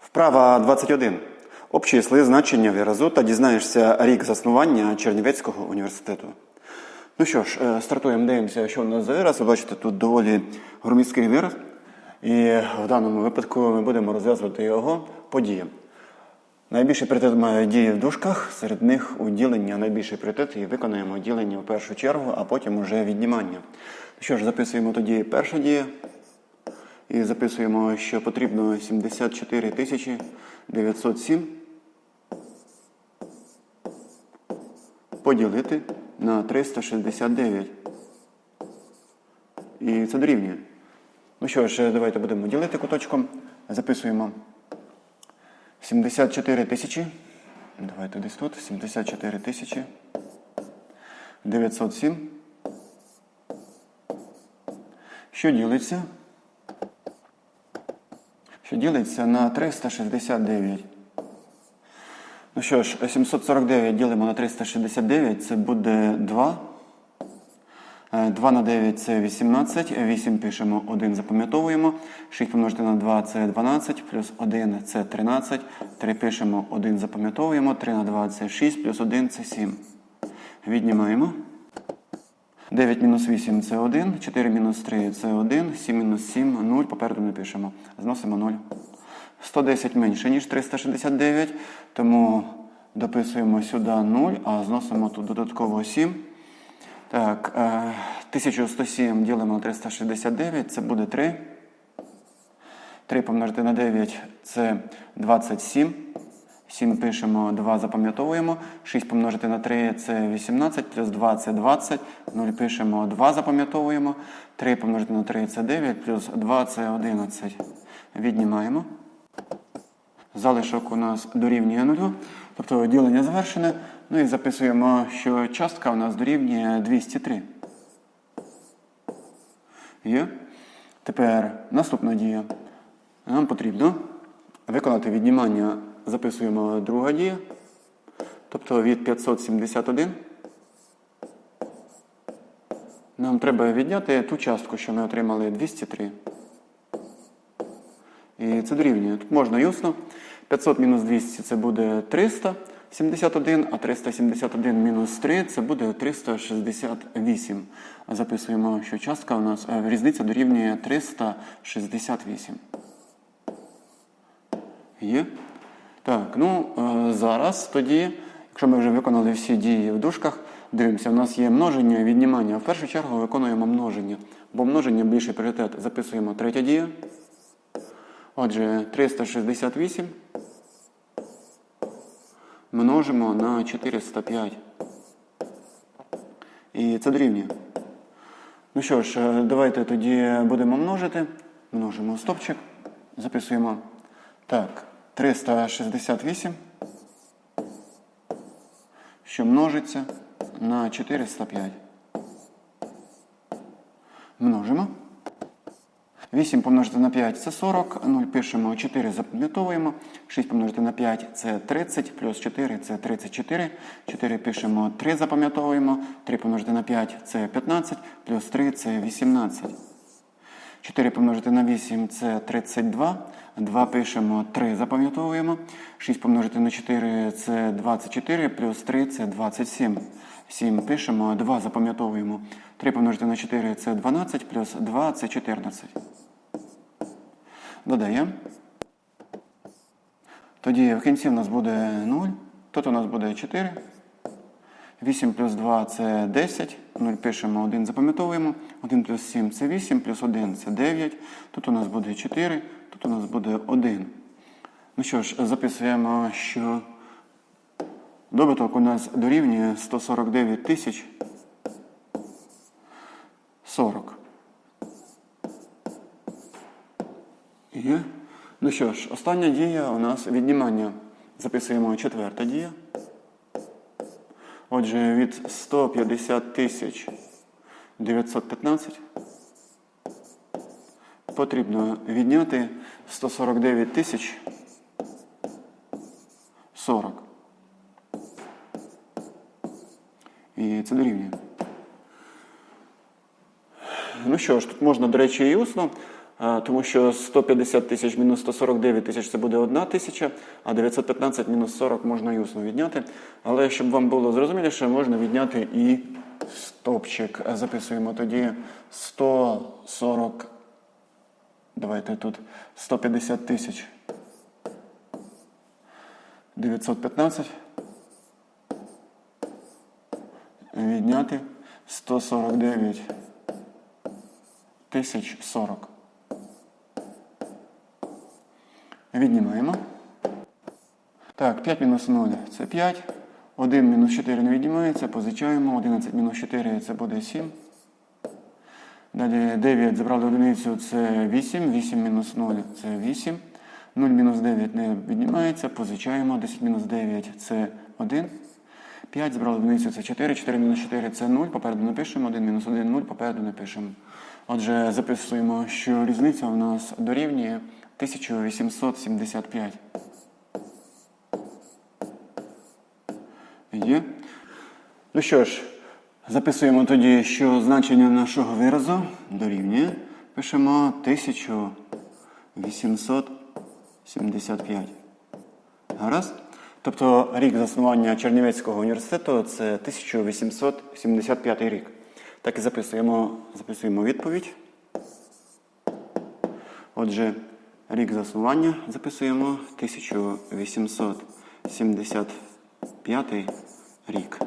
Вправа 21. Обчисли значення виразу та дізнаєшся рік заснування Чернівецького університету. Ну що ж, е, стартуємо, дивимося, що в нас за вираз. Ви бачите, тут доволі громісткий вираз. І в даному випадку ми будемо розв'язувати його по. Найбільший пріоритет має дії в дужках, серед них уділення найбільший пріоритет і виконаємо ділення в першу чергу, а потім уже віднімання. Ну Що ж, записуємо тоді перша дія. І записуємо, що потрібно 74 тисячі 907 поділити на 369. І це дорівнює. Ну що ж, давайте будемо ділити куточком. Записуємо 74 тисячі. Давайте десь тут. 74 тисячі 907. Що ділиться? Що ділиться на 369. Ну що ж, 749 ділимо на 369, це буде 2. Е, 2 на 9 це 18, 8 пишемо, 1 запам'ятовуємо. 6 помножити на 2 це 12, плюс 1 це 13. 3 пишемо, 1 запам'ятовуємо. 3 на 2 це 6, плюс 1 це 7. Віднімаємо. 9 мінус 8 це 1, 4 мінус 3 це 1, 7 мінус 7 0, попереду не пишемо. Зносимо 0. 110 менше, ніж 369, тому дописуємо сюди 0, а зносимо тут додатково 7. Так, е, 1107 ділимо на 369, це буде 3. 3 помножити на 9 це 27. 7 пишемо, 2 запам'ятовуємо. 6 помножити на 3 це 18, плюс 2 це 20. 0 пишемо, 2 запам'ятовуємо. 3 помножити на 3 це 9, плюс 2 це 11. Віднімаємо. Залишок у нас дорівнює 0, тобто ділення завершене. Ну і записуємо, що частка у нас дорівнює 203. Є. Тепер наступна дія. Нам потрібно виконати віднімання, записуємо друга дія. Тобто від 571. Нам треба відняти ту частку, що ми отримали 203. І це дорівнює. Тут можна юсно. 500 мінус 200 це буде 371, а 371 мінус 3 це буде 368. Записуємо, що частка у нас е, різниця дорівнює 368. Є? Так, ну е, зараз тоді, якщо ми вже виконали всі дії в дужках, дивимося, у нас є множення і віднімання. В першу чергу виконуємо множення, бо множення більший пріоритет. Записуємо третя дія. Отже, 368 множимо на 405. І це дорівнює. Ну що ж, е, давайте тоді будемо множити. Множимо стопчик. Записуємо. Так, 368, що множиться на 405. Множимо. 8 помножити на 5 це 40, 0 пишемо, 4 запам'ятовуємо, 6 помножити на 5 це 30, плюс 4 це 34, 4 пишемо, 3 запам'ятовуємо, 3 помножити на 5 це 15, плюс 3 це 18. 4 помножити на 8 це 32, 2 пишемо, 3 запам'ятовуємо, 6 помножити на 4 це 24, плюс 3 це 27. 7 пишемо, 2 запам'ятовуємо, 3 помножити на 4 це 12, плюс 2 це 14. Додаємо. Тоді в кінці у нас буде 0, тут у нас буде 4. 8 плюс 2 це 10. 0 пишемо, 1 запам'ятовуємо. 1 плюс 7 це 8, плюс 1 це 9. Тут у нас буде 4, тут у нас буде 1. Ну що ж, записуємо, що добуток у нас дорівнює 149 тисяч 40. Є. Ну що ж, остання дія у нас віднімання. Записуємо четверта дія. Отже, від 150 тисяч 915 потрібно відняти 149 тисяч 40. І це дорівнює. Ну що ж, тут можна, до речі, і усно. Тому що 150 тисяч мінус 149 тисяч це буде 1 тисяча, а 915 мінус 40 можна і усно відняти. Але щоб вам було зрозуміліше, можна відняти і стопчик. Записуємо тоді 140, давайте тут 150 тисяч 915 відняти 149 тисяч 40. Віднімаємо. Так, 5 мінус 0 це 5. 1 мінус 4 не віднімається, позичаємо. 11 мінус 4 це буде 7. Далі 9 забрали одиницю, це 8. 8 мінус 0 це 8. 0 мінус 9 не віднімається, позичаємо. 10 мінус 9 це 1. 5 забрали одиницю, це 4. 4 мінус 4 це 0. Попереду напишемо. 1 мінус 1 0, попереду напишемо. Отже, записуємо, що різниця у нас дорівнює 1875. Є. Ну що ж, записуємо тоді, що значення нашого виразу дорівнює. Пишемо 1875. Гаразд? Тобто рік заснування Чернівецького університету це 1875 рік. Так і записуємо, записуємо відповідь. Отже, рік заснування записуємо 1875 рік.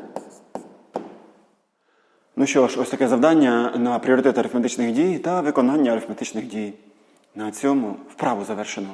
Ну що ж, ось таке завдання на пріоритет арифметичних дій та виконання арифметичних дій. На цьому вправу завершено.